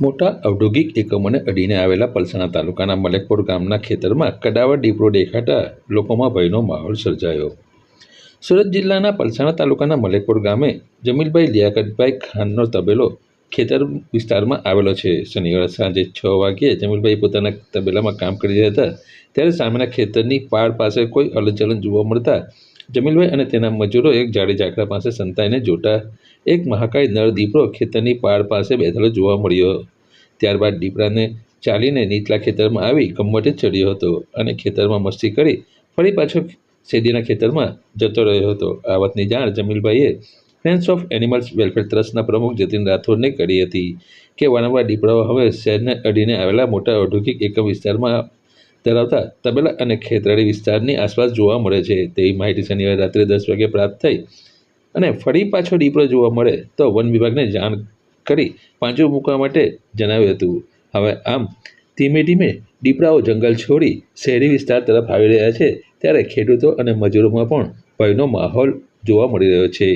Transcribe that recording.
મોટા ઔદ્યોગિક એકમોને અડીને આવેલા પલસાણા તાલુકાના મલેકપુર ગામના ખેતરમાં કડાવર ડીપરો દેખાતા લોકોમાં ભયનો માહોલ સર્જાયો. સુરત જિલ્લાના પલસાણા તાલુકાના મલેકપુર ગામે જમીલભાઈ લિયાકતભાઈ ખાનનો તબેલો ખેતર વિસ્તારમાં આવેલો છે. શનિવારે સાંજે છ વાગ્યે જમીલભાઈ પોતાના તબેલામાં કામ કરી રહ્યા હતા. ત્યારે સામેના ખેતરની પાળ પાસે કોઈ હલનચલન જોવા મળતા જમીલભાઈ અને તેના મજૂરો એક જાડી ઝાકડા પાસે સંતાઈને જોતા એક મહાકાય નળ દીપડો ખેતરની પાળ પાસે બેઠેલો જોવા મળ્યો. ત્યારબાદ દીપડાને ચાલીને નીચલા ખેતરમાં આવી ગમ્મતે ચડ્યો હતો અને ખેતરમાં મસ્તી કરી ફરી પાછો શેરડીના ખેતરમાં જતો રહ્યો હતો. આ વાતની જાણ જમીલભાઈએ ફ્રેન્ડ્સ ઓફ એનિમલ્સ વેલફેર ટ્રસ્ટના પ્રમુખ જતીન રાઠોડને કરી હતી કે વારંવાર દીપડાઓ હવે શહેરને અડીને આવેલા મોટા ઔદ્યોગિક એકમ વિસ્તારમાં ધરાવતા તબેલા અને ખેતરાળી વિસ્તારની આસપાસ જોવા મળે છે. તેવી માહિતી શનિવારે રાત્રે દસ વાગે પ્રાપ્ત થઈ અને ફરી પાછો દીપડો જોવા મળે તો વન વિભાગને જાણ કરી પાંજરું મૂકવા માટે જણાવ્યું હતું. હવે આમ ધીમે ધીમે દીપડાઓ જંગલ છોડી શહેરી વિસ્તાર તરફ આવી રહ્યા છે, ત્યારે ખેડૂતો અને મજૂરોમાં પણ ભયનો માહોલ જોવા મળી રહ્યો છે.